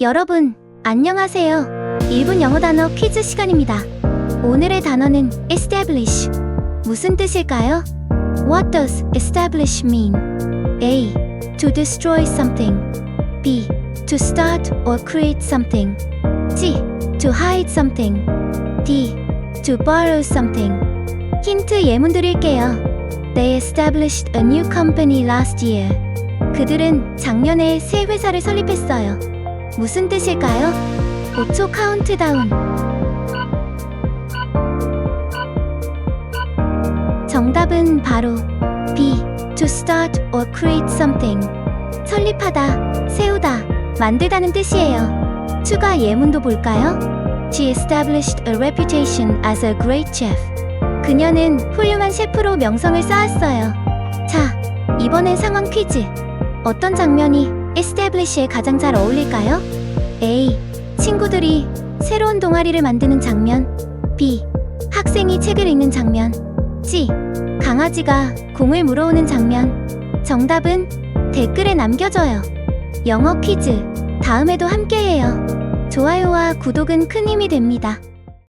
여러분, 안녕하세요. 1분 영어 단어 퀴즈 시간입니다. 오늘의 단어는 establish. 무슨 뜻일까요? What does establish mean? A. To destroy something. B. To start or create something. C. To hide something. D. To borrow something. 힌트 예문 드릴게요. They established a new company last year. 그들은 작년에 새 회사를 설립했어요. 무슨 뜻일까요? 5초 카운트다운. 정답은 바로 B. To start or create something. 설립하다, 세우다, 만들다는 뜻이에요. 추가 예문도 볼까요? She established a reputation as a great chef. 그녀는 훌륭한 셰프로 명성을 쌓았어요. 자, 이번엔 상황 퀴즈. 어떤 장면이 establish에 가장 잘 어울릴까요? A. 친구들이 새로운 동아리를 만드는 장면. B. 학생이 책을 읽는 장면. C. 강아지가 공을 물어오는 장면. 정답은 댓글에 남겨줘요. 영어 퀴즈. 다음에도 함께해요. 좋아요와 구독은 큰 힘이 됩니다.